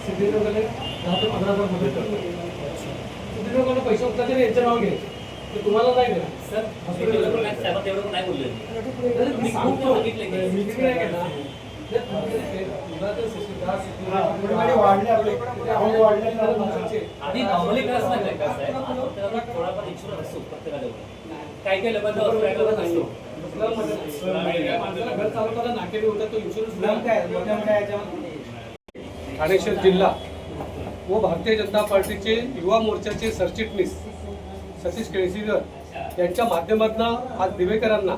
City लोकांना दहा ते पंधरा हजार मदत करतो सिटी लोकांना पैसे उपलब्ध नाही यांच्या नाव ते तुम्हाला नाही देणार सर हॉस्पिटल साहेब नाही बोलले मी सांगतो मीटिंग नाही केला आधी नॉर्मली क्रॉस ना काय कसं आहे. प्रत्येकाला थोडाफार इन्शुरन्स असतो प्रत्येकाला काही काही लोकांचा असतो काही लोकांचा नसतो घर चालवताना नाकेरी होता तो इन्शुरन्स ठाणे शहर जिल्हा व भारतीय जनता पार्टीचे युवा मोर्चाचे सरचिटणीस सतीश केळसीकर यांच्या माध्यमातून आज दिवेकरांना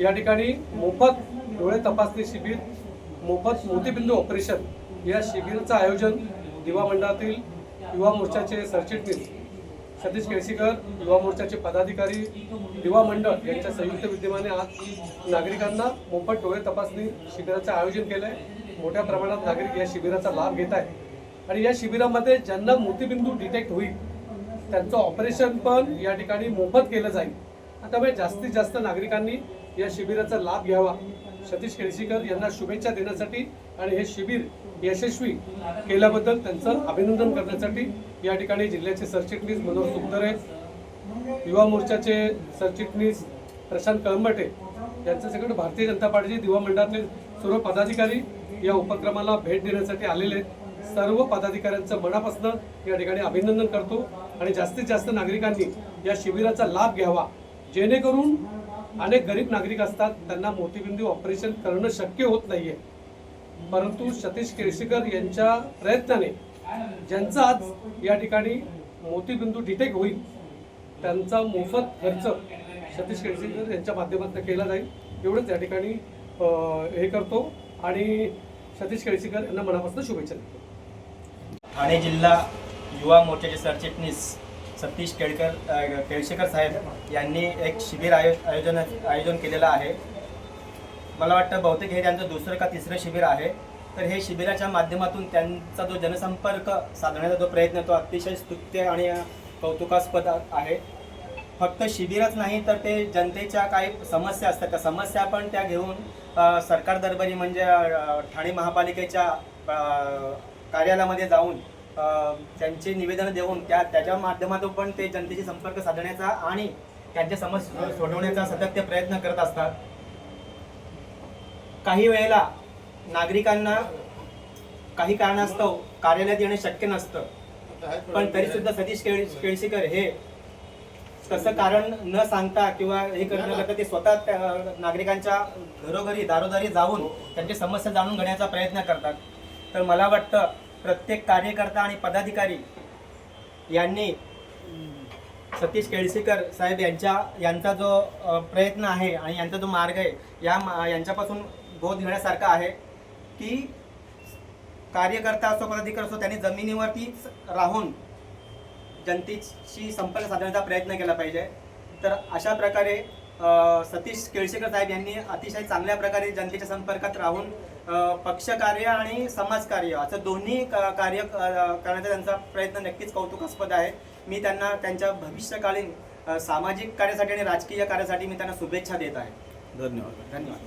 या ठिकाणी मोफत डोळे तपासणी शिबिर मोफत मोतीबिंदू ऑपरेशन या शिबिराचं आयोजन दिवा मंडळातील युवा मोर्चाचे सरचिटणीस सतीश केळसीकर युवा मोर्चाचे पदाधिकारी दिवा मंडळ यांच्या संयुक्त विद्यमाने आज नागरिकांना मोफत डोळे तपासणी शिबिराचं आयोजन केलं आहे मोठ्या प्रमाणात नागरिक या शिबिराचा लाभ घेत आहेत. आणि या शिबिरामध्ये ज्यांना मोतीबिंदू डिटेक्ट होईल त्यांचं ऑपरेशन पण या ठिकाणी मोफत केलं जाईल. त्यामुळे जास्तीत जास्त नागरिकांनी या शिबिराचा लाभ घ्यावा. सतीश केळशीकर यांना शुभेच्छा देण्यासाठी आणि हे शिबिर यशस्वी केल्याबद्दल त्यांचं अभिनंदन करण्यासाठी या ठिकाणी जिल्ह्याचे सरचिटणीस मनोहर सुखदरे युवा मोर्चाचे सरचिटणीस प्रशांत कळंबटे यांचं सगळं भारतीय जनता पार्टीचे दिवा मंडळातले सर्व पदाधिकारी या उपक्रमाला भेट देण्यासाठी आलेले सर्व पदाधिकाऱ्यांचं मनापासून या ठिकाणी अभिनंदन करतो. आणि जास्तीत जास्त नागरिकांनी या शिबिराचा लाभ घ्यावा जेणेकरून अनेक गरीब नागरिक असतात त्यांना मोतीबिंदू ऑपरेशन करणं शक्य होत नाहीये. परंतु सतीश केळशीकर यांच्या प्रयत्नाने ज्यांचा आज या ठिकाणी मोतीबिंदू डिटेक्ट होईल त्यांचा मोफत खर्च सतीश केळशीकर यांच्या माध्यमातून केला जाईल. एवढंच या ठिकाणी हे करतो आणि सतीश केळशीकर यांना मनापासून शुभेच्छा देतो. ठाणे जिल्हा युवा मोर्चाचे सरचिटणीस सतीश केळकर केळशेकर साहेब यांनी एक शिबिर आयो आयोजन आयोजन केलेलं आहे. मला वाटतं बहुतेक हे त्यांचं दुसरं का तिसरं शिबिर आहे. तर हे शिबिराच्या माध्यमातून त्यांचा जो जनसंपर्क साधण्याचा जो प्रयत्न तो अतिशय स्तुत्य आणि कौतुकास्पद आहे. फक्त शिबिरच नाही तर ते जनतेच्या काही समस्या असतात. त्या समस्या पण त्या घेऊन सरकार दरबारी म्हणजे ठाणे महापालिकेच्या कार्यालयामध्ये जाऊन त्यांचे निवेदन देऊन त्या त्याच्या माध्यमातून पण ते जनतेशी संपर्क साधण्याचा आणि त्यांच्या समस्या सोडवण्याचा सतत ते प्रयत्न करत असतात. काही वेळेला नागरिकांना काही कारणास्तव कार्यालयात येणं शक्य नसतं. पण तरी सुद्धा सतीश केळ केळशीकर हे तसं कारण न सांगता किंवा हे करणं करता ते स्वतः त्या नागरिकांच्या घरोघरी दारोदारी जाऊन त्यांची समस्या जाणून घेण्याचा प्रयत्न करतात. तर मला वाटतं प्रत्येक कार्यकर्ता आणि पदाधिकारी यांनी सतीश केळसीकर साहेब यांच्या यांचा जो प्रयत्न आहे आणि यांचा जो मार्ग आहे या मा- यांच्यापासून बोध घेण्यासारखा आहे की कार्यकर्ता असो पदाधिकारी असो त्यांनी जमिनीवरतीच राहून जनतेशी संपर्क साधण्याचा प्रयत्न केला पाहिजे. तर अशा प्रकारे सतीश केळशेकर साहेब यांनी अतिशय चांगल्या प्रकारे जनतेच्या संपर्कात राहून पक्षकार्य आणि समाजकार्य असं दोन्ही क- कार्य करण्याचा त्यांचा प्रयत्न नक्कीच कौतुकास्पद आहे. मी त्यांना त्यांच्या भविष्यकालीन सामाजिक कार्यासाठी आणि राजकीय कार्यासाठी मी त्यांना शुभेच्छा देत आहे. धन्यवाद. धन्यवाद.